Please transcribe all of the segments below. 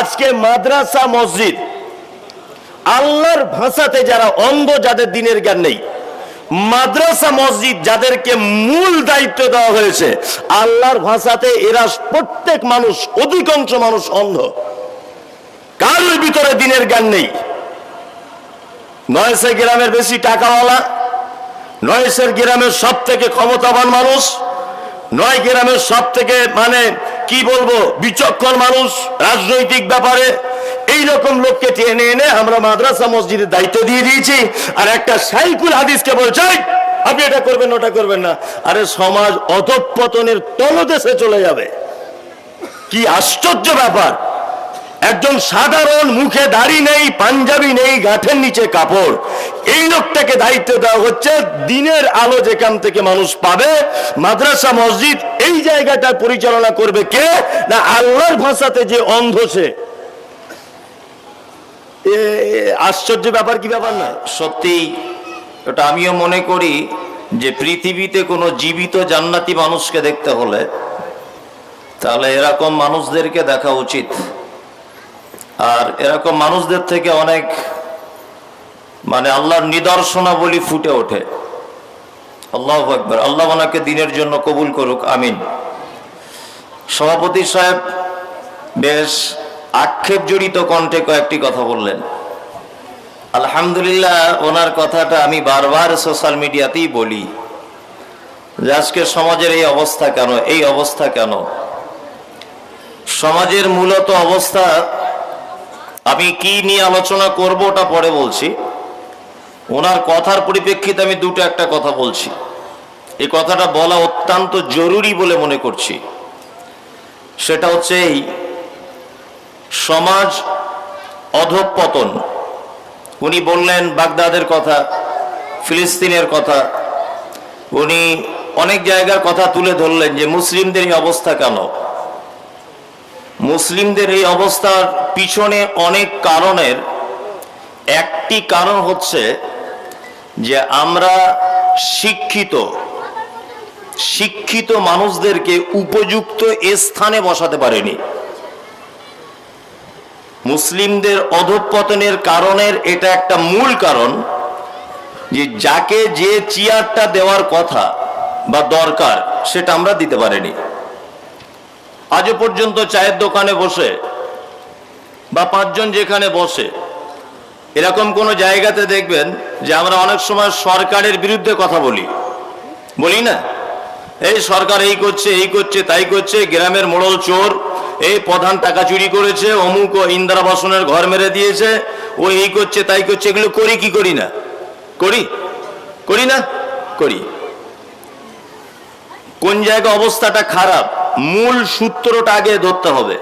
আজকে মাদ্রাসা মসজিদ, আল্লাহর ভাষাতে যারা অন্ধ, যাদের দিনের জ্ঞান নেই, মাদ্রাসা মসজিদ যাদেরকে মূল দায়িত্ব দেওয়া হয়েছে, আল্লাহর ভাষাতে এরা প্রত্যেক মানুষ, অধিকাংশ মানুষ অন্ধ। কারোর ভিতরে দিনের জ্ঞান নেই। নয়সে গ্রামের বেশি টাকাওয়ালা, নয়সের গ্রামের সব থেকে ক্ষমতাবান মানুষ, নয় গ্রামের সব থেকে মানে কি বলব? বিচক্ষণ মানুষ রাজনৈতিক ব্যাপারে। এই রকম লোককে টেনে এনে আমরা মাদ্রাসা মসজিদের দায়িত্ব দিয়ে দিয়েছি। আর একটা সাইকুল হাদিসকে বলছে "এই, আপনি এটা করবেন ওটা করবেন না। আরে সমাজ অধঃপতনের তলদেশে চলে যাবে। কি আশ্চর্য ব্যাপার! একজন সাধারণ মুখে দাড়ি নেই, পাঞ্জাবি নেই, গাঁঠের নিচে কাপড়। এই লোকটাকে দায়িত্ব দেওয়া হচ্ছে, দিনের আলো যেখান থেকে মানুষ পাবে, মাদ্রাসা, মসজিদ, এই জায়গাটা পরিচালনা করবে কে? না, আল্লাহর ভাষাতে যে অন্ধ সে। আশ্চর্য ব্যাপার কি ব্যাপার না? সত্যি, ওটা আমিও মনে করি যে পৃথিবীতে কোনো জীবিত জান্নাতি মানুষকে দেখতে হলে তাহলে এরকম মানুষদেরকে দেখা উচিত। আর এরকম মানুষদের থেকে অনেক মানে আল্লাহর নিদর্শনাবলী ফুটে ওঠে। আল্লাহ একবার আল্লাহ ওনাকে দিনের জন্য কবুল করুক, আমিন। সভাপতি সাহেব বেশ আক্ষেপ জড়িত কণ্ঠে কয়েকটি কথা বললেন। আলহামদুলিল্লাহ, ওনার কথাটা আমি বারবার সোশ্যাল মিডিয়াতেই বলি যে আজকে সমাজের এই অবস্থা কেন, এই অবস্থা কেন? সমাজের মূলত অবস্থা আমি কি নিয়ে আলোচনা করব ওটা পরে বলছি। ওনার কথার পরিপ্রেক্ষিতে আমি দুটো একটা কথা বলছি। এই কথাটা বলা অত্যন্ত জরুরি বলে মনে করছি। সেটা হচ্ছে এই, সমাজ অধঃপতন। উনি বললেন বাগদাদের কথা, ফিলিস্তিনের কথা। উনি অনেক জায়গার কথা তুলে ধরলেন যে মুসলিমদের এই অবস্থা কেন? মুসলিমদের এই অবস্থার পিছনে অনেক কারণের, একটি কারণ হচ্ছে যে আমরা শিক্ষিত শিক্ষিত মানুষদেরকে উপযুক্ত স্থানে বসাতে পারিনি। মুসলিমদের অধঃপতনের কারণের এটা একটা মূল কারণ যে যাকে যে চেয়ারটা দেওয়ার কথা বা দরকার সেটা আমরা দিতে পারিনি। আজও পর্যন্ত চায়ের দোকানে বসে বা পাঁচজন যেখানে বসে, এরকম কোনো জায়গাতে দেখবেন যে আমরা অনেক সময় সরকারের বিরুদ্ধে কথা বলি। বলি না? এই সরকার এই করছে এই করছে, তাই করছে, গ্রামের মোড়ল চোর, এই প্রধান টাকা চুরি করেছে, অমুক ও ইন্দিরাবাসনের ঘর মেরে দিয়েছে, ও এই করছে, তাই করছে, এগুলো করি কি করি না? করি? করি না? করি। কোন জায়গা অবস্থাটা খারাপ, মূল সূত্রটা আগে ধরতে হবে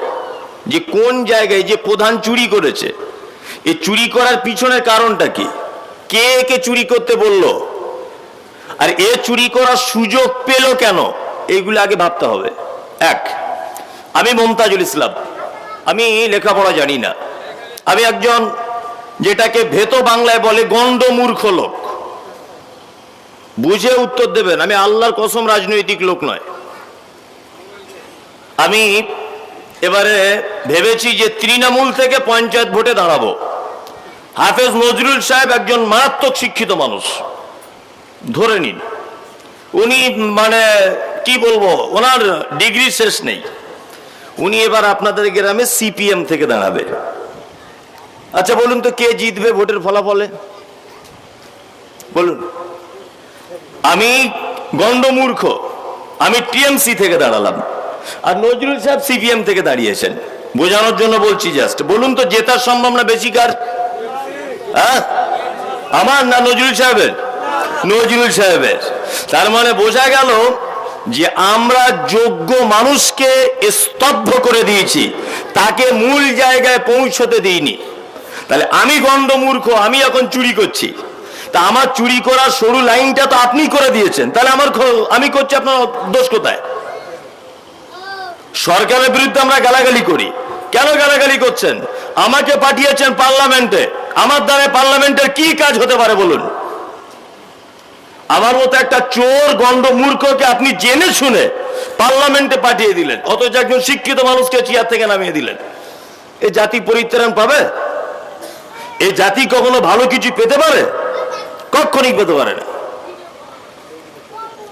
যে কোন জায়গায় যে প্রধান চুরি করেছে। এ চুরি করার পিছনের কারণটা কি? কে একে চুরি করতে বলল? আর এ চুরি করার সুযোগ পেল কেন? এইগুলো আগে ভাবতে হবে। এক, আমি মমতাজুল ইসলাম। আমি লেখাপড়া জানি না। আমি একজন যেটাকে ভেত বাংলায় বলে গণ্ড মূর্খ লোক। বুঝে উত্তর দেবেন, আমি আল্লাহর কসম রাজনৈতিক লোক নয়। আমি এবারে ভেবেছি যে তৃণমূল থেকে পঞ্চায়েত ভোটে দাঁড়াবো। হাফেজ নজরুল সাহেব একজন মারাত্মক শিক্ষিত মানুষ। ধরে নিন। উনি মানে কি বলব, ওনার ডিগ্রি শেষ নেই। উনি এবার আপনাদের গ্রামে সিপিএম থেকে দাঁড়াবে। আচ্ছা বলুন তো কে জিতবে ভোটের ফলাফলে? বলুন। আমি গণ্ডমূর্খ। আমি টিএমসি থেকে দাঁড়ালাম। আর নজরুল সাহেব সিপিএম থেকে দাঁড়িয়েছেন। বোঝানোর জন্য বলছি জাস্ট বলুন তো, জেতার সম্ভাবনা বেশি কার? হ্যাঁ? আমার না নজরুল সাহেবের? নজরুল সাহেবের। তার মানে বোঝা গেল যে আমরা যোগ্য মানুষকে স্তব্ধ করে দিয়েছি। তাকে মূল জায়গায় পৌঁছতে দিইনি। তাহলে আমি গণ্ডমূর্খ, আমি এখন চুরি করছি। তা আমার চুরি করার সরু লাইনটা তো আপনি করে দিয়েছেন। তাহলে আমার আমি করছি আপনার দোষ কোথায়? সরকারের বিরুদ্ধে আমরা গালাগালি করি। কেন গালাগালি করছেন? আমাকে পাঠিয়েছেন পার্লামেন্টে। আমার দ্বারা পার্লামেন্টের কি কাজ হতে পারে বলুন? আমার মতো একটা চোর গণ্ড মূর্খকে আপনি জেনে শুনে পার্লামেন্টে পাঠিয়ে দিলেন। অথচ একজন শিক্ষিত মানুষকে চেয়ার থেকে নামিয়ে দিলেন। এ জাতি পরিত্রাণ পাবে? এই জাতি কখনো ভালো কিছু পেতে পারে? কখনই পেতে পারে না।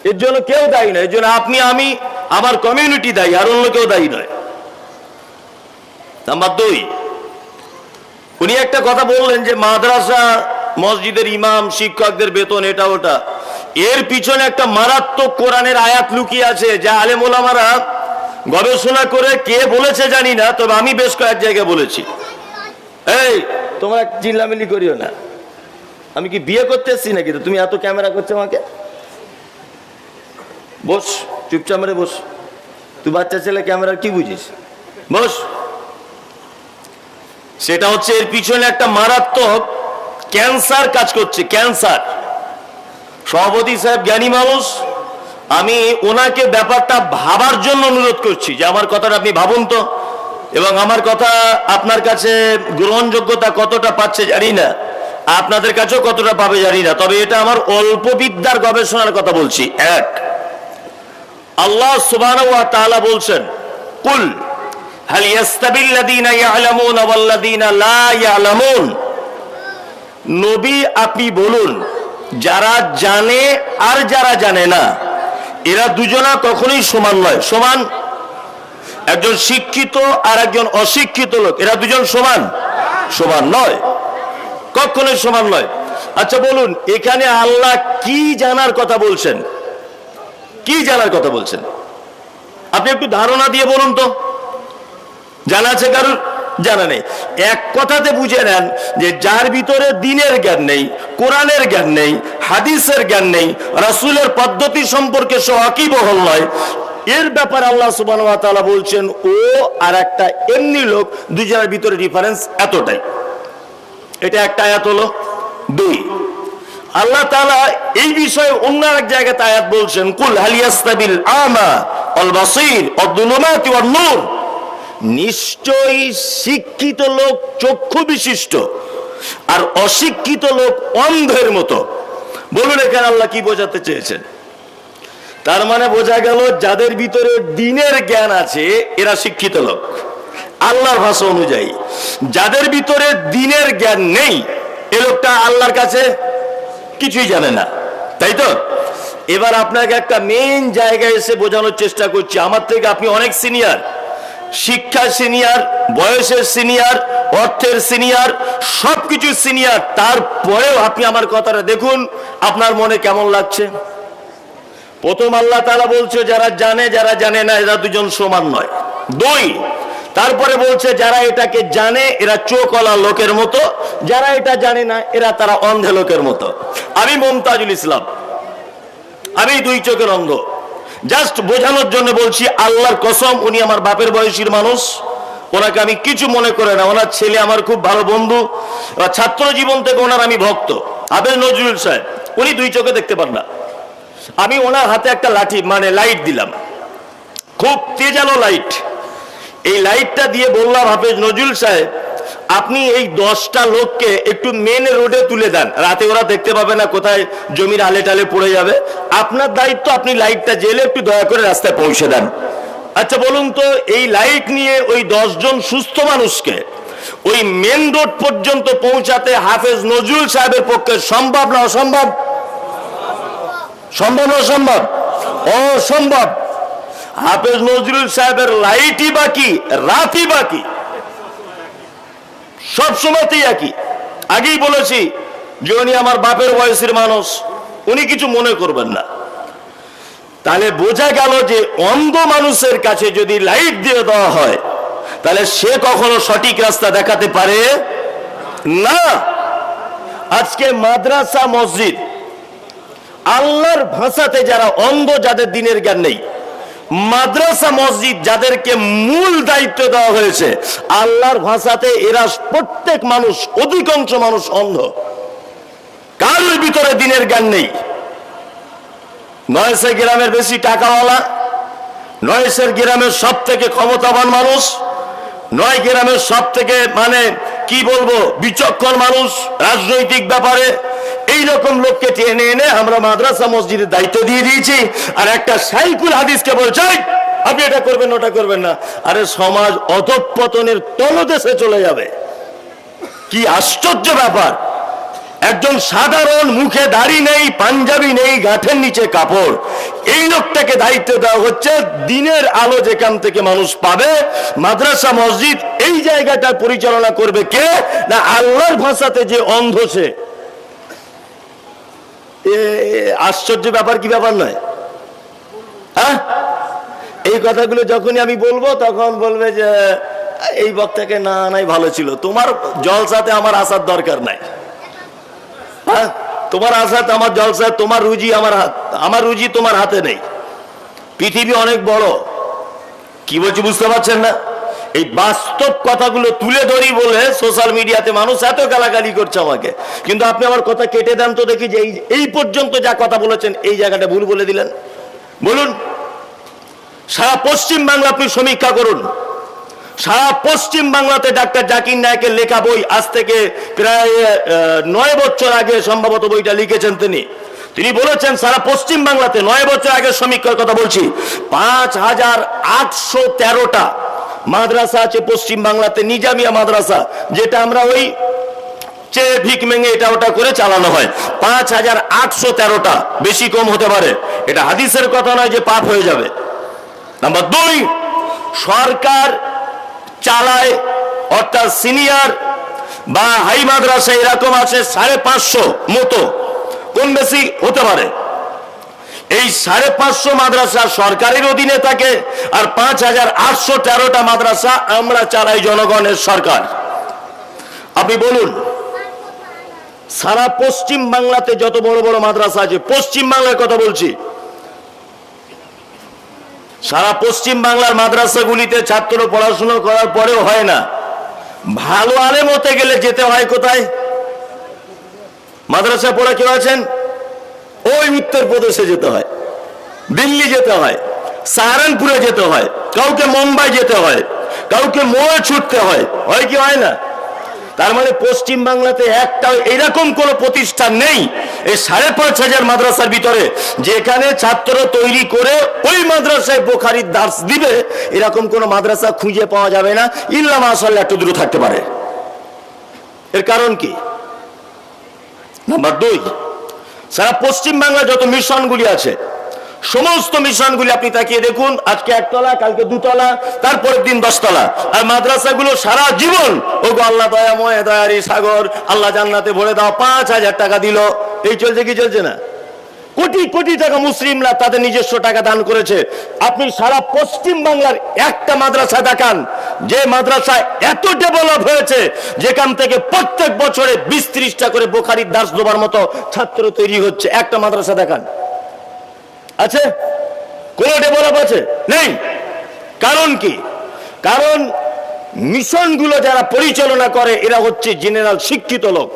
এর জন্য কেউ দায়ী নয়। এর জন্য আপনি, আমি, আমার কমিউনিটি দায়ী, আর অন্য কেউ দায়ী নয়। নাম্বার দুই, উনি একটা কথা বললেন যে মাদ্রাসা, মসজিদের ইমাম, শিক্ষকদের বেতন, এটা, ওটা। এর পিছনে একটা মারাত্মক কোরআনের আয়াত লুকিয়ে আছে, যা আলেমোলামারা গবেষণা করে কে বলেছে জানি না, তবে আমি বেশ কয়েক জায়গায় বলেছি। এই, তোমরা চিল্লামিল্লি করিও না। আমি কি বিয়ে করতে এসছি নাকি? তো তুমি এত ক্যামেরা করছ আমাকে? বস, চুপচাপ মেরে বস। তুই বাচ্চা ছেলে, ক্যামেরার কি বুঝিস? বস। সেটা হচ্ছে এর পিছনে একটা মারাত্মক ক্যান্সার কাজ করছে, ক্যান্সার। সভাপতি সাহেব জ্ঞানী মানুষ, আমি ওনাকে ব্যাপারটা ভাবার জন্য অনুরোধ করছি যে আমার কথাটা আপনি ভাবুন তো। এবং আমার কথা আপনার কাছে গ্রহণযোগ্যতা কতটা পাচ্ছে জানি না। আপনাদের কাছেও কতটা পাবে জানি না, তবে এটা আমার অল্প বিদ্যার গবেষণার কথা বলছি। এক, আল্লাহ তাআলা বলছেন, কুল, হাল ইয়াস্তাবিল্লাযীনা ইয়ালামুনা ওয়াল্লাযীনা লা ইয়ালামুন? নবী, আপনি বলুন, যারা জানে আর যারা জানে না, এরা দুজনা কখনোই সমান নয়। সমান? একজন শিক্ষিত আর একজন অশিক্ষিত লোক, এরা দুজন সমান? সমান নয়। কখনোই সমান নয়। আচ্ছা বলুন, এখানে আল্লাহ কি জানার কথা বলছেন? কি জানার কথা বলছেন? আপনি একটু ধারণা দিয়ে বলুন তো। জানা আছে কারণ জানা নেই। এক কথাতে বুঝে নেন যে যার ভিতরে দিনের জ্ঞান নেই, কোরআনের জ্ঞান নেই, হাদিসের জ্ঞান নেই, রাসূলের পদ্ধতি সম্পর্কে সহাকিবহল নয়। এর ব্যাপারে আল্লাহ ওয়া বলছেন, ও আর একটা এমনি লোক, দুজনের ভিতরে ডিফারেন্স এতটাই। এটা একটা আয়াত হলো দুই। আল্লাহ তাআলা এই বিষয়ে অন্য এক জায়গাতে আয়াত বলছেন, কুল হালিয়াস্তাবিল আমা অল বাসির অদ্দুলুমাতি ওয়ান নূর। নিশ্চয়ই শিক্ষিত লোক চক্ষু বিশিষ্ট আর অশিক্ষিত লোক অন্ধের মতো। বলুন এখানে আল্লাহ কি বোঝাতে চেয়েছেন? তার মানে বোঝা গেল, যাদের ভিতরে দিনের জ্ঞান আছে, এরা শিক্ষিত লোক। আল্লাহর ভাষা অনুযায়ী। যাদের ভিতরে দিনের জ্ঞান নেই, এ লোকটা আল্লাহর কাছে কিছুই জানে না। তাই তো? এবার আপনাকে একটা মেন জায়গায় এসে বোঝানোর চেষ্টা করছি। আমার থেকে আপনি অনেক সিনিয়র শিক্ষা সিনিয়র বয়সের সিনিয়র অর্থের সিনিয়র সবকিছু সিনিয়র তারপরেও আপনি আমার কথাটা দেখুন, আপনার মনে কেমন লাগছে? প্রথম আল্লাহ তাআলা বলছে, যারা জানে যারা জানে না, এরা দুজন সমান নয়। দুই তারপরে বলছে, যারা এটাকে জানে, এরা চোখওয়ালা লোকের মতো। যারা এটা জানে না, এরা তারা অন্ধে লোকের মতো। আমি মমতাজুল ইসলাম। আমি দুই চোখের অন্ধ জাস্ট বোঝানোর জন্য বলছি, আল্লাহর কসম, উনি আমার বাপের বয়সীর মানুষ। ওনাকে আমি কিছু মনে করে না। ওনার ছেলে আমার খুব ভালো বন্ধু। ছাত্র জীবন থেকে ওনার আমি ভক্ত। আবেদ নজরুল সাহেব, উনি দুই চোখে দেখতে পান না। আমি ওনার হাতে একটা লাঠি মানে লাইট দিলাম। খুব তেজালো লাইট। এই লাইটটা দিয়ে বললাম হাফেজ নজরুল সাহেব, আপনি এই দশটা লোককে একটু মেন রোডে তুলে দেন। রাতে ওরা দেখতে পাবে না কোথায় জমির আলে টালে পড়ে যাবে। আপনার দায়িত্ব আপনি লাইটটা জেলে একটু দয়া করে রাস্তায় পৌঁছে দেন। আচ্ছা বলুন তো, এই লাইট নিয়ে ওই দশজন সুস্থ মানুষকে ওই মেন রোড পর্যন্ত পৌঁছাতে হাফেজ নজরুল সাহেবের পক্ষে সম্ভব না অসম্ভব? সম্ভব না অসম্ভব? অসম্ভব। হাফেজ নজরুল সাহেবের লাইটই বাকি, রাতই বাকি। সব সময়তেই একই। আগেই বলেছি যে উনি আমার বাপের বয়সের মানুষ, উনি কিছু মনে করবেন না। তাহলে বোঝা গেল যে অন্ধ মানুষের কাছে যদি লাইট দিয়ে দেওয়া হয়, তাহলে সে কখনো সঠিক রাস্তা দেখাতে পারে না। আজকে মাদ্রাসা মসজিদ, আল্লাহর ভাষাতে যারা অন্ধ, যাদের দিনের জ্ঞান নেই মাদ্রাসা মসজিদ যাদেরকে মূল দায়িত্ব দেওয়া হয়েছে, আল্লাহর ভাষাতে এরা প্রত্যেক মানুষ, অধিকাংশ মানুষ অন্ধ। কারোর ভিতরে দিনের জ্ঞান নেই। নয়সে গ্রামের বেশি টাকাওয়ালা, নয়সের গ্রামের সব থেকে ক্ষমতাবান মানুষ, নয় গ্রামের সব থেকে মানে কি বলব, বিচক্ষণ মানুষ, রাজনৈতিক ব্যাপারে এই রকম লোককে টেনে এনে আমরা মাদ্রাসা মসজিদের দায়িত্ব দিয়ে দিয়েছি। আর একটা সাইকুল হাদিসকে বলছে আপনি এটা করবেন ওটা করবেন না। আরে সমাজ অধঃপতনের তলদেশে চলে যাবে। কি আশ্চর্য ব্যাপার। একজন সাধারণ মুখে দাড়ি নেই, পাঞ্জাবি নেই, গাঁঠের নিচে কাপড়। এই লোকটাকে দায়িত্ব দেওয়া হচ্ছে, দিনের আলো যেখান থেকে মানুষ পাবে, মাদ্রাসা মসজিদ এই জায়গাটা পরিচালনা করবে কে? না, আল্লাহর ভাষাতে যে অন্ধ সে। আশ্চর্য ব্যাপার কি ব্যাপার নয়? হ্যাঁ? এই কথাগুলো যখনই আমি বলব, তখন বলবে যে, এই বক্তাকে না, নাই, ভালো ছিল। তোমার জলসাতে আমার আসার দরকার নাই। হ্যাঁ? তোমার আশাতে আমার জলসা তোমার রুজি আমার হাত, আমার রুজি তোমার হাতে নেই। পৃথিবী অনেক বড়। কি বলছি বুঝতে পারছেন না? এই বাস্তব কথাগুলো তুলে ধরি বলে সোশ্যাল মিডিয়াতে মানুষ এত গালাগালি করছে আমাকে। কিন্তু আপনি আমার কথা কেটে দেন তো দেখি যে এই পর্যন্ত যা কথা বলেছেন, এই জায়গাটা ভুল বলে দিলেন। বলুন, সারা পশ্চিম বাংলা আপনি সমীক্ষা করুন। সারা পশ্চিম বাংলাতে ডাক্তার জাকির নায়কের লেখা বই আজ থেকে প্রায় নয় বছর আগে সম্ভবত বইটা লিখেছেন তিনি। তিনি বলেছেন, সারা পশ্চিম বাংলাতে নয় বছর আগে সমীক্ষার কথা বলছি, পাঁচ হাজার আটশো তেরোটা মাদ্রাসা আছে, পশ্চিম বাংলাতে, নিজামিয়া মাদ্রাসা, যেটা আমরা ওই চেয়ে ভিক মেঙে এটা ওটা করে চালানো হয়। পাঁচ হাজার আটশো তেরোটা, বেশি কম হতে পারে। এটা হাদিসের কথা নয় যে পাপ হয়ে যাবে। নাম্বার দুই, সরকার চালায়, অর্থাৎ সিনিয়র বা হাই মাদ্রাসা এরকম আছে সাড়ে পাঁচশো মতো। কোন বেশি হতে পারে? এই সাড়ে পাঁচশো মাদ্রাসা সরকারের অধীনে থাকে আর পাঁচ হাজার আটশো তেরোটা মাদ্রাসা আমরা চালাই জনগণের সরকার। আপনি বলুন, সারা পশ্চিম বাংলাতে যত বড় বড় মাদ্রাসা আছে, পশ্চিম বাংলার কথা বলছি। সারা পশ্চিম বাংলার মাদ্রাসাগুলিতে ছাত্র পড়াশোনা করার পরেও হয় না। ভালো আলেম হতে গেলে যেতে হয় কোথায়? মাদ্রাসা পড়া কেউ আছেন? ওই উত্তরপ্রদেশে যেতে হয়। দিল্লি যেতে হয়। সাহারানপুরে যেতে হয়। কাউকে মুম্বাই যেতে হয়। কাউকে মোয়ে ছুটতে হয়। হয় কি হয় না? তার মানে পশ্চিম বাংলাতে একটা এরকম কোন প্রতিষ্ঠান নেই। এই সাড়ে পাঁচ হাজার মাদ্রাসার ভিতরে যেখানে ছাত্র তৈরি করে ওই মাদ্রাসায় বোখারির দাস দিবে, এরকম কোন মাদ্রাসা খুঁজে পাওয়া যাবে না। ইল্লা মাসাল্লাহ একটু দূরে থাকতে পারে। এর কারণ কি? নাম্বার দুই সারা পশ্চিম বাংলা যত মিশনগুলি আছে, সমস্ত মিশনগুলি আপনি তাকিয়ে দেখুন, আজকে একতলা, কালকে দুতলা, তারপরের দিন দশতলা। আর মাদ্রাসাগুলো সারা জীবন ও গো আল্লাহ দয়াময় দয়ারি সাগর, আল্লাহ জান্নাতে ভরে দাও, পাঁচ হাজার টাকা দিল। এই চলছে কি চলছে না? কোটি কোটি টাকা মুসলিমরা তাদের নিজস্ব টাকা দান করেছে। আপনি সারা পশ্চিম বাংলার একটা মাদ্রাসা দেখান, যে মাদ্রাসায় এত ডেভেলপ হয়েছে, যেখান থেকে প্রত্যেক বছরে বিশ ত্রিশটা করে বোখারির দাস দেবার মতো ছাত্র তৈরি হচ্ছে। একটা মাদ্রাসা দেখান। আছে? কোন ডেভেলপ আছে? নেই। কারণ কি? কারণ মিশনগুলো যারা পরিচালনা করে, এরা হচ্ছে জেনারেল শিক্ষিত লোক।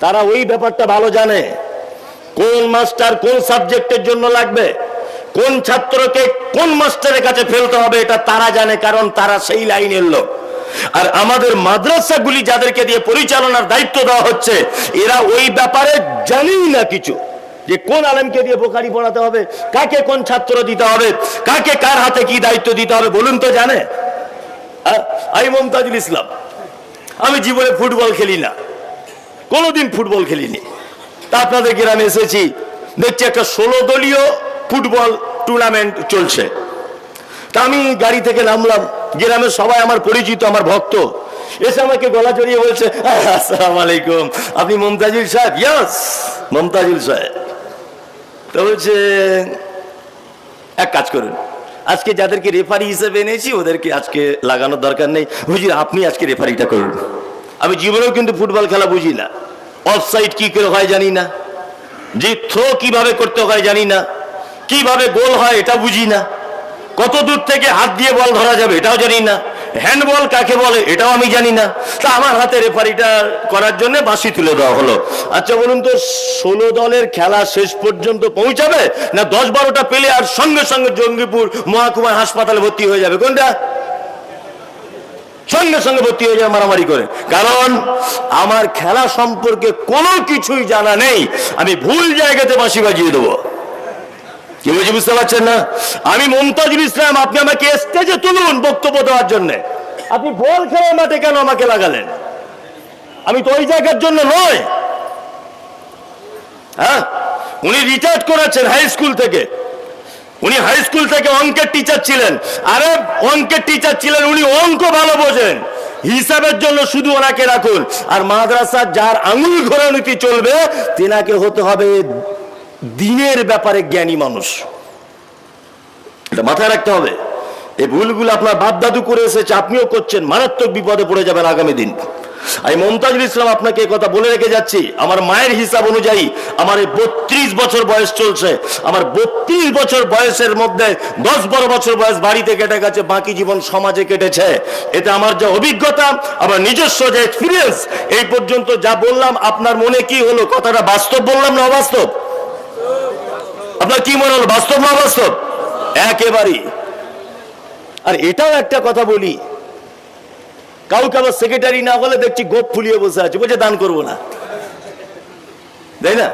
তারা ওই ব্যাপারটা ভালো জানে। কোন মাস্টার কোন সাবজেক্টের জন্য লাগবে? কোন ছাত্রকে কোন মাস্টারের কাছে ফেলতে হবে এটা তারা জানে, কারণ তারা সেই লাইনের লোক। আর আমাদের মাদ্রাসাগুলি যাদেরকে দিয়ে পরিচালনার দায়িত্ব দেওয়া হচ্ছে, এরা ওই ব্যাপারে জানেই না কিছু। যে কোন আলেমকে দিয়ে বোকারি পড়াতে হবে, কাকে কোন ছাত্র দিতে হবে, কাকে কার হাতে কি দায়িত্ব দিতে হবে, বলুন তো জানে? আ- আমি মমতাজুল ইসলাম, আমি জীবনে ফুটবল খেলি না, কোনোদিন ফুটবল খেলিনি। তা আপনাদের গ্রামে এসেছি। দেখছি একটা ষোলো দলীয় ফুটবল টুর্নামেন্ট চলছে। তা আমি গাড়ি থেকে নামলাম। গ্রামে সবাই আমার পরিচিত, আমার ভক্ত। এসে আমাকে গলা জড়িয়ে বলছে, আসসালাম আলাইকুম। আপনি মমতাজুল সাহেব? ইয়াস মমতাজুল সাহেব। তো বলছে, এক কাজ করুন। আজকে যাদেরকে রেফারি হিসেবে এনেছি, ওদেরকে আজকে লাগানোর দরকার নেই। হুজুর, আপনি আজকে রেফারিটা করুন। আমি জীবনেও কিন্তু ফুটবল খেলা বুঝি না। অফসাইড কি করে হয় জানি না। যে থ্রো কীভাবে করতে হয় জানি না। কীভাবে গোল হয় এটা বুঝি না। কত দূর থেকে হাত দিয়ে বল ধরা যাবে এটাও জানি না। হ্যান্ডবল কাকে বলে এটাও আমি জানি না। তা আমার হাতে রেফারিটা করার জন্য বাঁশি তুলে দেওয়া হলো। আচ্ছা বলুন তো, ষোলো দলের খেলা শেষ পর্যন্ত পৌঁছাবে? না দশ বারোটা পেলে আর সঙ্গে সঙ্গে জঙ্গিপুর মহাকুমার হাসপাতালে ভর্তি হয়ে যাবে? কোনটা? সঙ্গে সঙ্গে ভর্তি হয়ে যায় মারামারি করে। কারণ আমার খেলা সম্পর্কে কোনো কিছুই জানা নেই। আমি ভুল জায়গাতে বাঁশি বাজিয়ে দেবো। কি বলছি বুঝতে পারছেন না? আমি মমতাজুল ইসলাম, আপনি আমাকে স্টেজে তুলুন বক্তব্য দেওয়ার জন্য। আপনি বল খেলার মাঠে কেন আমাকে লাগালেন? আমি তো ওই জায়গার জন্য নয়। হ্যাঁ? উনি রিটায়ার্ড করেছেন হাই স্কুল থেকে। উনি হাই স্কুল থেকে অঙ্কের টিচার ছিলেন। আরে, অঙ্কের টিচার ছিলেন, উনি অঙ্ক ভালো বোঝেন। হিসাবের জন্য শুধু ওনাকে রাখুন। আর মাদ্রাসার যার আঙুল ঘোরানীতি চলবে, তেনাকে হতে হবে দিনের ব্যাপারে জ্ঞানী মানুষ। এটা মাথায় রাখতে হবে। এই ভুলগুলো আপনার বাপ দাদু করে এসেছে, আপনিও করছেন, মারাত্মক বিপদে পড়ে যাবেন আগামী দিন। আমি মমতাজুল ইসলাম আপনাকে কথা বলে রেখে যাচ্ছি। আমার মায়ের হিসাব অনুযায়ী আমার এই বত্রিশ বছর বয়স চলছে। আমার বত্রিশ বছর বয়সের মধ্যে দশ বারো বছর বয়স বাড়িতে কেটে গেছে, বাকি জীবন সমাজে কেটেছে। এতে আমার যে অভিজ্ঞতা, আমার নিজস্ব যে এক্সপিরিয়েন্স এই পর্যন্ত যা বললাম, আপনার মনে কি হলো? কথাটা বাস্তব বললাম না অবাস্তব? আপনার কি মনে হলো? বাস্তব না অবাস্তব? একেবারেই। আর এটাও একটা কথা বলি কাউকে আবার সেক্রেটারি না বলে দেখছি গোপ ফুলিয়ে বসে আছে, বলছে, দান করব না। তাই না?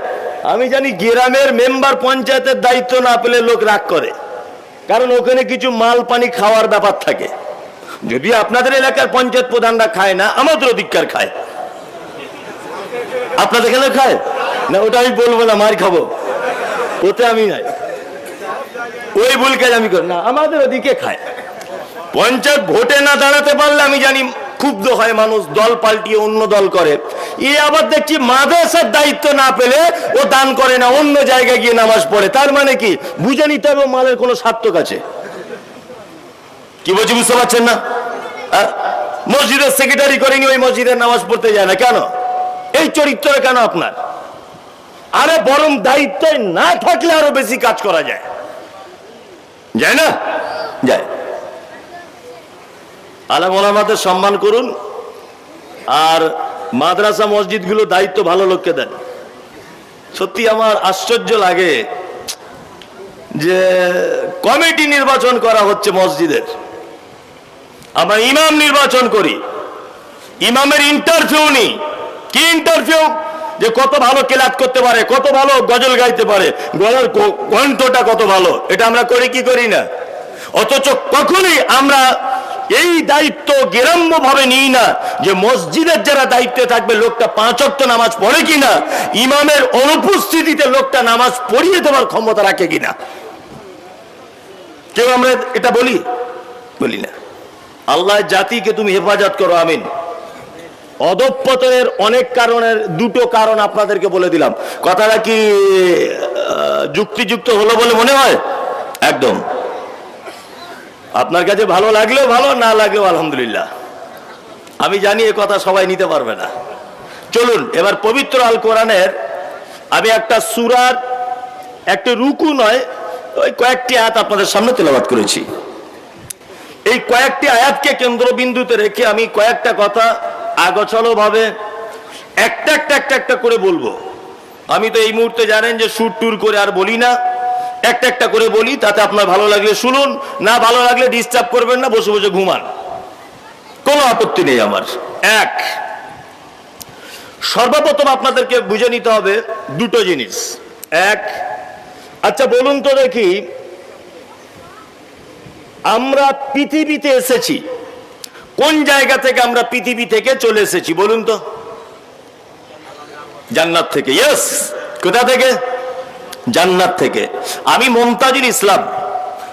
আমি জানি গ্রামের মেম্বার পঞ্চায়েতের দায়িত্ব না পেলে লোক রাগ করে, কারণ ওখানে কিছু মাল পানি খাওয়ার ব্যাপার থাকে। যদি আপনাদের এলাকার পঞ্চায়েত প্রধানরা খায় না, আমাদের অধিকার খায়। আপনাদের এখানে খায়? না, ওটা আমি বলব না, মার খাব। ওতে আমি নাই। ওই ভুল কাজ আমি করি না, আমাদের ওদিকে খায়। পঞ্চায়েত ভোটে না দাঁড়াতে পারলে আমি জানি ক্ষুব্ধ হয় মানুষ, দল পাল্টিয়ে অন্য দল করে। এ আবার দেখছি মাদ্রাসার দায়িত্ব না পেলে ও দান করে না, অন্য জায়গায় গিয়ে নামাজ পড়ে। তার মানে কি? বুঝে নিতে হবে মালের কোনো সার্থক আছে। কি বলছি, বুঝতে পারছেন না? মসজিদের সেক্রেটারি করেনি, ওই মসজিদের নামাজ পড়তে যায় না। কেন? এই চরিত্র কেন আপনার? আরে বরং দায়িত্বে না থাকলে আরও বেশি কাজ করা যায়। যায় না? যায়। আলাম ওলামাদের সম্মান করুন। আর মাদ্রাসা মসজিদগুলো দায়িত্ব ভালো লোককে দেন। সত্যি আমার আশ্চর্য লাগে যে কমিটি নির্বাচন করা হচ্ছে মসজিদের। আমরা ইমাম নির্বাচন করি। ইমামের ইন্টারভিউ নি কি ইন্টারভিউ যে কত ভালো কেলাত করতে পারে, কত ভালো গজল গাইতে পারে, গলার কণ্ঠটা কত ভালো, এটা আমরা করি কি করি না? অথচ কখনই আমরা এই দায়িত্ব গ্রাম্য ভাবে নিই না যে মসজিদের যারা দায়িত্বে থাকবে, লোকটা পাঁচ অক্ট নামাজ পড়ে কিনা, ইমামের অনুপস্থিতিতে লোকটা নামাজ পড়িয়ে দেওয়ার ক্ষমতা রাখে কিনা। কেউ আমরা এটা বলি? বলি না। আল্লাহ জাতিকে তুমি হেফাজত করো, আমিন। অধঃপতনের অনেক কারণের দুটো কারণ আপনাদেরকে বলে দিলাম। কথাটা কি যুক্তিযুক্ত হলো বলে মনে হয়? একদম। আপনার কাছে ভালো লাগলেও ভালো, না লাগলেও আলহামদুলিল্লাহ। আমি জানি এ কথা সবাই নিতে পারবে না। চলুন, এবার পবিত্র আল কোরআনের আমি একটা সুরার একটা রুকু নয়, ওই কয়েকটি আয়াত আপনাদের সামনে তেলাবাদ করেছি। এই কয়েকটি আয়াতকে কেন্দ্রবিন্দুতে রেখে আমি কয়েকটা কথা আগছলো ভাবে একটা একটা একটা একটা করে বলব। আমি তো এই মুহূর্তে জানেন যে সুর টুর করে আর বলি না। একটা একটা করে বলি, তাতে আপনার ভালো লাগলে শুনুন, না ভালো লাগলে ডিস্টার্ব করবেন না, বসে বসে ঘুমান। কোনো আপত্তি নেই আমার। এক, সর্বপ্রথম আপনাদেরকে বুঝে নিতে হবে দুটো জিনিস। এক আচ্ছা বলুন তো দেখি, আমরা পৃথিবীতে এসেছি। কোন জায়গা থেকে আমরা পৃথিবী থেকে চলে এসেছি, বলুন তো? জান্নাত থেকে ইয়েস কোথা থেকে? জান্নাত থেকে। আমি মমতাজুল ইসলাম।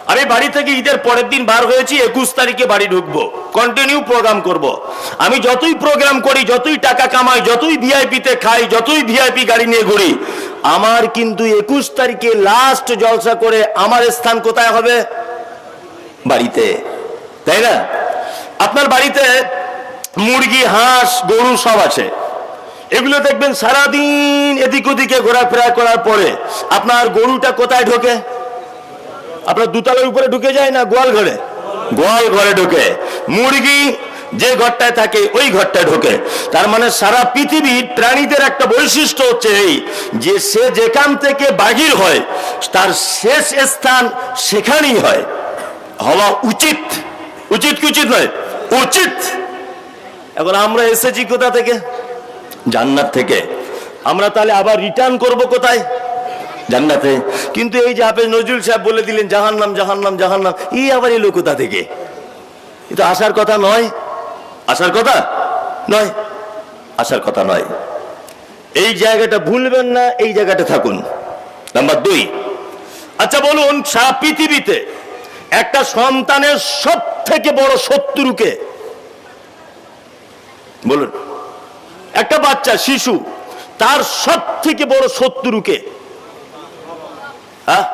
আমি বাড়ি থেকে ঈদের পরের দিন বার হয়েছি, একুশ তারিখে বাড়ি ঢুকবো। কন্টিনিউ প্রোগ্রাম করব। আমি যতই প্রোগ্রাম করি, যতই টাকা কামাই, যতই ভিআইপিতে খাই, যতই ভিআইপি গাড়ি নিয়ে ঘুরি, আমার কিন্তু একুশ তারিখে লাস্ট জলসা করে আমার স্থান কোথায় হবে? বাড়িতে। তাই না? আপনার বাড়িতে মুরগি, হাঁস, গরু সব আছে। এগুলো দেখবেন সারাদিন এদিক ওদিকে ঘোরাফেরা করার পরে আপনার গরুটা কোথায় ঢোকে? আপনার দুতলার উপরে ঢুকে যায় না গোয়াল ঘরে? গোয়াল ঘরে ঢোকে। মুরগি যে ঘরটায় থাকে, ওই ঘরটায় ঢোকে। তার মানে সারা পৃথিবীর প্রাণীদের একটা বৈশিষ্ট্য হচ্ছে এই, যে সে যেখান থেকে বাহির হয়, তার শেষ স্থান সেখানেই হয়। হওয়া উচিত। উচিত কি উচিত নয়? উচিত। এখন আমরা এসেছি কোথা থেকে? জান্নাত থেকে। আমরা তাহলে আবার রিটার্ন করব কোথায়? জান্নাতে। কিন্তু এই যে হাফেজ নজরুল সাহেব বলে দিলেন, জাহান্নাম জাহান্নাম জাহান্নাম এই আবার এলো কোথা থেকে? এ তো আসার কথা নয়। আসার কথা? নয়। আসার কথা নয়। এই জায়গাটা ভুলবেন না, এই জায়গাটা থাকুন। নাম্বার দুই। আচ্ছা বলুন, সারা পৃথিবীতে একটা সন্তানের সব থেকে বড় শত্রুকে? বলুন। একটা বাচ্চা, শিশু, তার সব থেকে বড় শত্রুকে হ্যাঁ?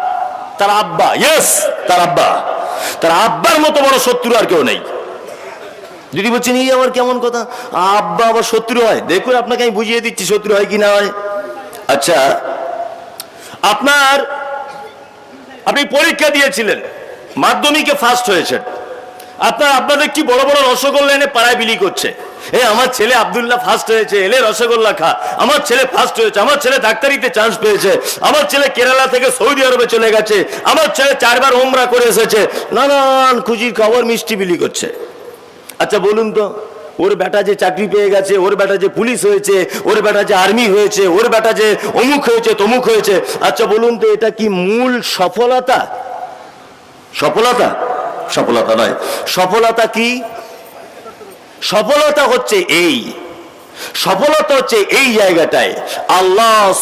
তার আব্বা। ইয়েস তার আব্বা। তার আব্বার মতো বড় শত্রু আর কেউ নেই। যদি বলছেন এই আমার কেমন কথা? আব্বা আবার শত্রু হয়। দেখুন, আপনাকে আমি বুঝিয়ে দিচ্ছি শত্রু হয় কি না হয়। আচ্ছা আপনার, আপনি পরীক্ষা দিয়েছিলেন, মাধ্যমিকে ফার্স্ট হয়েছেন। আপনার আপনাদের কি বড় বড় রসগোল্লা এনে পাড়ায় বিলি করছে? এ, আমার ছেলে আবদুল্লাহ ফার্স্ট হয়েছে, এলে রসগোল্লা খা। আমার ছেলে ফার্স্ট হয়েছে, আমার ছেলে ডাক্তারিতে চান্স পেয়েছে। আমার ছেলে কেরালা থেকে সৌদি আরবে চলে গেছে। আমার ছেলে চারবার ওমরা করে এসেছে। নানান খুশির খবর মিষ্টি বিলি করছে। আচ্ছা বলুন তো, ওর বেটা যে চাকরি পেয়ে গেছে, ওর বেটা যে পুলিশ হয়েছে, ওর বেটা যে আর্মি হয়েছে, ওর বেটা যে অমুক হয়েছে, তমুক হয়েছে। আচ্ছা বলুন তো, এটা কি মূল সফলতা? সফলতা? সফলতা নয়। সফলতা কি? সফলতা হচ্ছে এই। সফলতা হচ্ছে এই জায়গাটায়। আল্লাহ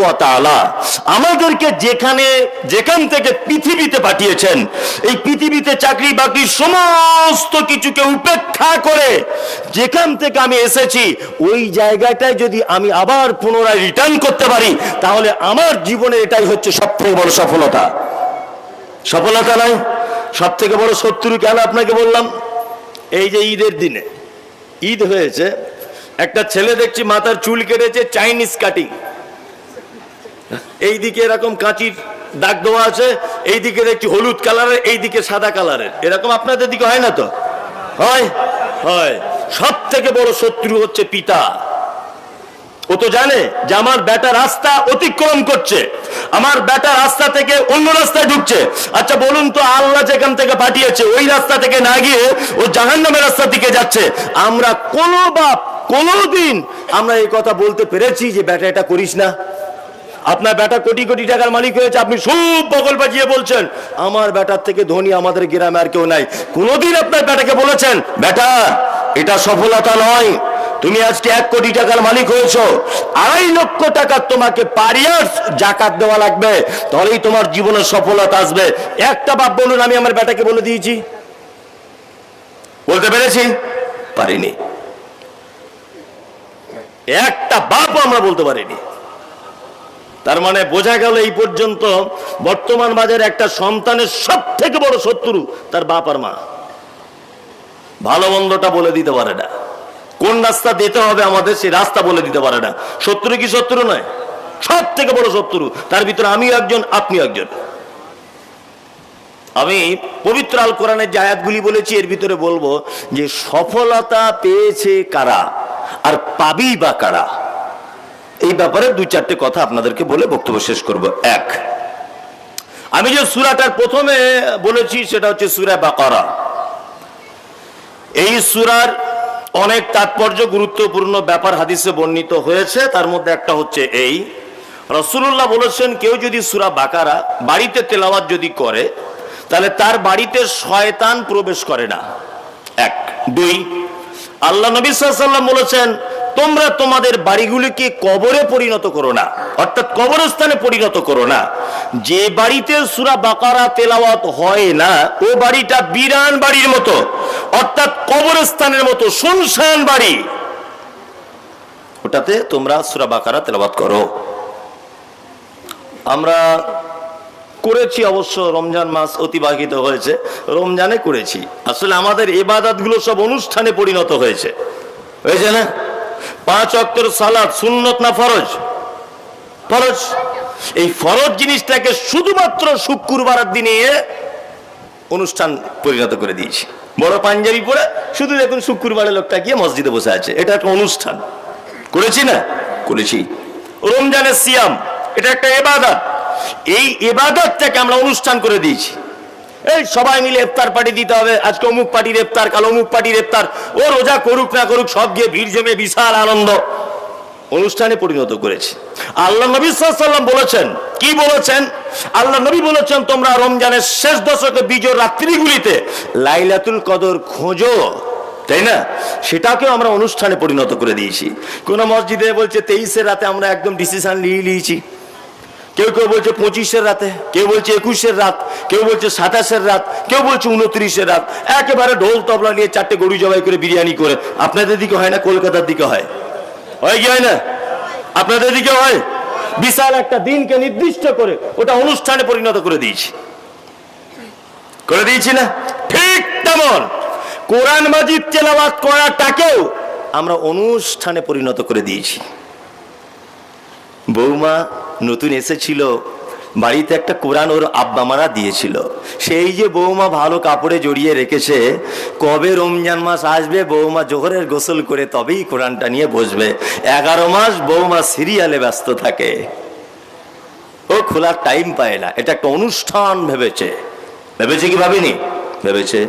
ওয়া আমাদেরকে যেখানে, যেখান থেকে পৃথিবীতে পাঠিয়েছেন, এই পৃথিবীতে চাকরি বাকরি সমস্ত কিছুকে উপেক্ষা করে যেখান থেকে আমি এসেছি, ওই জায়গাটায় যদি আমি আবার পুনরায় রিটার্ন করতে পারি, তাহলে আমার জীবনে এটাই হচ্ছে সবথেকে বড় সফলতা। সফলতা নয়। সব থেকে বড় শত্রু কেন আপনাকে বললাম, এই যে ঈদের দিনে। ঈদ হয়েছে, একটা ছেলে দেখছি মাথার চুল কেটেছে চাইনিজ কাটিং। এইদিকে এরকম কাঁচির দাগ দেওয়া আছে এই এইদিকে দেখছি হলুদ কালারের, এইদিকে সাদা কালারের। এরকম আপনাদের দিকে হয় না তো? হয়? হয়। সব থেকে বড় শত্রু হচ্ছে পিতা। ও তো জানে যে আমার বেটা রাস্তা অতিক্রম করছে। আমার বেটা রাস্তা থেকে অন্য রাস্তায় ঢুকছে। আচ্ছা বলুন তো আল্লাহ যেখান থেকে পাঠিয়েছে, ওই রাস্তা থেকে না গিয়ে ও জাহান্নামের রাস্তার দিকে যাচ্ছে। আমরা কোনো বাপ কোনোদিন আমরা এই কথা বলতে পেরেছি যে বেটা এটা করিস না। আপনার বেটা কোটি কোটি টাকার মালিক হয়েছে, আপনি খুব বগল বাজিয়ে বলছেন, আমার বেটার থেকে ধনী আমাদের গ্রামে আর কেউ নাই। কোনোদিন আপনার বেটাকে বলেছেন বেটা এটা সফলতা নয়। তুমি আজকে এক কোটি টাকার মালিক হয়েছো। আড়াই লক্ষ টাকা তোমাকে পারিয়ার্স জাকাত দেওয়া লাগবে। তাহলেই তোমার জীবনে সফলতা আসবে। একটা বাপ বলুন, আমি আমার বেটাকে বলে দিয়েছি। বলতে পেরেছি? পারিনি। একটা বাপ আমরা বলতে পারিনি। তার মানে বোঝা গেল এই পর্যন্ত বর্তমান বাজারে একটা সন্তানের সব থেকে বড় শত্রু তার বাপ আর মা। ভালো মন্দটা বলে দিতে পারে না। কোন রাস্তা দিতে হবে আমাদের সেই রাস্তা বলে দিতে পারে না। শত্রু কি শত্রু নয়? সব থেকে বড় শত্রু। তার ভিতরে আমি একজন আপনি একজন। আমি পবিত্র আল কোরআনের যে আয়াতগুলি বলেছি, এর ভিতরে বলব যে সফলতা পেয়েছে কারা আর পাবি বা কারা? এই ব্যাপারে দুই চারটে কথা আপনাদেরকে বলে বক্তব্য শেষ করব। এক, আমি যে সুরাটার প্রথমে বলেছি সেটা হচ্ছে সুরা বাকারা। এই সুরার অনেক তাৎপর্য, গুরুত্বপূর্ণ ব্যাপার হাদিসে বর্ণিত হয়েছে। তার মধ্যে একটা হচ্ছে এই রসুল্লাহ বলেছেন, কেউ যদি সুরা বাকারা বাড়িতে তেলাওয়াত যদি করে, তাহলে তার বাড়িতে শয়তান প্রবেশ করে না। এক। দুই, আল্লাহ নবী সাল্লাম বলেছেন তোমরা তোমাদের বাড়িগুলিকে কবরে পরিণত করো না, অর্থাৎ কবরস্থানে পরিণত করো না। যে বাড়িতে সুরা বাকারা তেলাওয়াত হয় না, ও বাড়িটা বিরান বাড়ির মতো, অর্থাৎ কবরস্থানের মতো শুনশান বাড়ি। ওটাতে তোমরা সুরা বাকারা তেলাওয়াত করো। আমরা করেছি অবশ্য, রমজান মাস অতিবাহিত হয়েছে, রমজানে করেছি। আসলে আমাদের এবাদাত সব অনুষ্ঠানে পরিণত হয়েছে। হয়েছে না? পাঁচ অক্টর সালাদ সুন্নত না ফরজ? ফরজ। এই ফরজ জিনিসটাকে শুধুমাত্র শুক্রবার দিনে অনুষ্ঠান পরিণত করে দিয়েছি। বড় পাঞ্জাবি পরে শুধু দেখুন শুক্রবারে লোকটা গিয়ে মসজিদে বসে আছে। এটা একটা অনুষ্ঠান। করেছি না? করেছি। রমজানের সিয়াম, এটা একটা এবাদত। এই এবাদতটাকে আমরা অনুষ্ঠান করে দিয়েছি। এই সবাই মিলে ইফতার পার্টি দিতে হবে। আজকে অমুক পার্টির ইফতার, কাল অমুক পার্টির ইফতার। ও রোজা করুক না করুক, সব গিয়ে ভিড় জমে বিশাল আনন্দ। অনুষ্ঠানে পরিণত করেছি। আল্লাহ নবী সাল্লাম বলেছেন, কি বলেছেন? আল্লাহ নবী বলেছেন, তোমরা রমজানের শেষ দশকে বিজয় রাত্রিগুলিতে লাইলাতুল কদর খোঁজো, তাই না? সেটাকেও আমরা অনুষ্ঠানে পরিণত করে দিয়েছি। কোন মসজিদে বলছে তেইশের রাতে আমরা একদম ডিসিশন নিয়ে নিয়েছি। কেউ কেউ বলছে পঁচিশের রাতে, কেউ বলছে একুশের রাত, কেউ বলছে সাতাশের রাত, কেউ বলছে উনত্রিশের রাত। একেবারে ঢোল তবলা নিয়ে চারটে গরু জবাই করে বিরিয়ানি করে। আপনাদের দিকে হয় না, কলকাতার দিকে হয়? হয় কি হয় না? আপনাদের দিকে হয়? বিশাল একটা দিনকে নির্দিষ্ট করে ওটা অনুষ্ঠানে পরিণত করে দিয়েছি। করে দিয়েছি না? ঠিক তেমন। কোরআন মাজিদ তেলাওয়াত করাটাকেও আমরা অনুষ্ঠানে পরিণত করে দিয়েছি। বৌমা, নতুন এসেছিল। বাড়িতে একটা কোরআন ওর আব্বা মারা দিয়েছিল। সেই যে বৌমা ভালো কাপড়ে জড়িয়ে রেখেছে, কবে রমজান মাস আসবে বৌমা জোহরের গোসল করে তবেই কোরআনটা নিয়ে বসবে। এগারো মাস বৌমা সিরিয়ালে ব্যস্ত থাকে। ও খোলার টাইম পায় না। এটা একটা অনুষ্ঠান ভেবেছে। ভেবেছে কি ভাবিনি? ভেবেছে